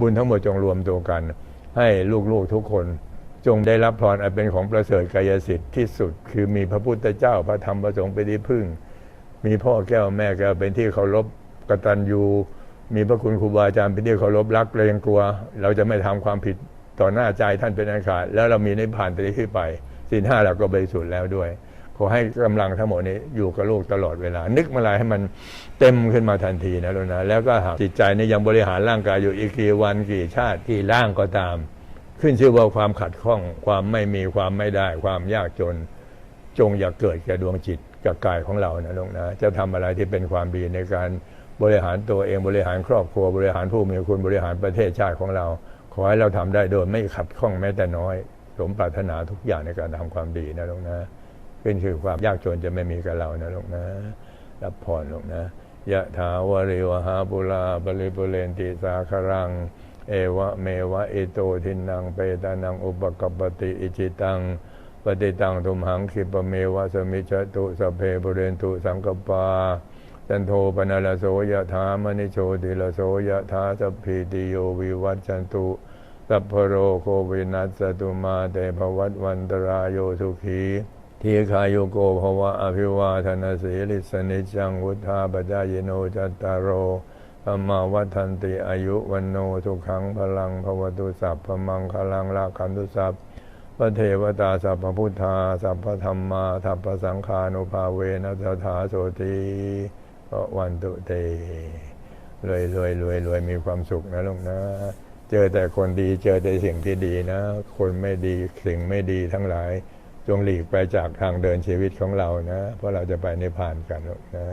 บุญทั้งหมดจงรวมตัวกัน ให้ลูกๆทุกคนจงได้รับพรอันเป็นของประเสริฐกายสิทธิ์ที่สุด คือมีพระพุทธเจ้าพระธรรมพระสงฆ์เป็นที่พึ่ง มีพ่อแก้วแม่แก้วเป็นที่เคารพกตัญญูมีพระคุณครูบาอาจารย์เป็นที่เคารพรักเกรงกลัว เราจะไม่ทำความผิดต่อหน้าใจท่านเป็นอันขาดแล้วเรามีนิพพานตที่ไปสินห้าเราก็บริสุทธิ์แล้วด้วย ขอให้กำลังทั้งหมดนี้อยู่กับโลกตลอดเวลา นึกเมื่อไรให้มันเต็มขึ้นมาทันทีนะลูกนะแล้วก็หากจิตใจเนี่ยังบริหารร่างกายอยู่อีกกี่วันกี่ชาติกี่ร่างก็ตาม ขึ้นชื่อว่าความขัดข้อง ความไม่มีความไม่ได้ ความยากจน จงอย่าเกิดแก่ดวงจิตกับกายของเรานะลูกนะจะทำอะไรที่เป็นความดีในการบริหารตัวเองบริหารครอบครัวบริหารผู้มีคุณบริหารประเทศชาติของเรา ขอให้เราทำได้โดยไม่ขัดข้องแม้แต่น้อย สมปรารถนาทุกอย่างในการทำความดีนะลูกนะ เป็นคือความยากจนจะไม่มีกับเรานะลูกนะรับพรลูกนะยะถาวริวหาปุราบริปุเรนติสาคารัง เอวะเมวะอิโตทินังเปตานังอุปกปติอิจิตังปฏิตังทุมหังคิปเมวะสมิจตุสเพปุเรนตุสังกปาจันโทปนลโสยะถามณิโชติลโสยะถาสพพิติโยวิวัจจันตุสัพพโรโควินัสสตุมาเตภวัตวันตรายโยสุขี ทีคายุโกภวะอภิวาทนาสีลิสนิจังวุธาปจายโนจัตตารโรธรรมาวัฒนติอายุวันโนสุขังพลังภวตุสัพพมังคลังลาคันตุสัพพระเทวตาสัพพพุทธาสัพพธรรมาสัพพสังฆานุภาเวนัสถาโสติพระวันตุเตรวยรวยรวยรวยมีความสุขนะลูกนะ เจอแต่คนดีเจอแต่สิ่งที่ดีนะ คนไม่ดีสิ่งไม่ดีทั้งหลาย จงหลีกไปจากทางเดินชีวิตของเรานะ เพราะเราจะไปนิพพานกันนะ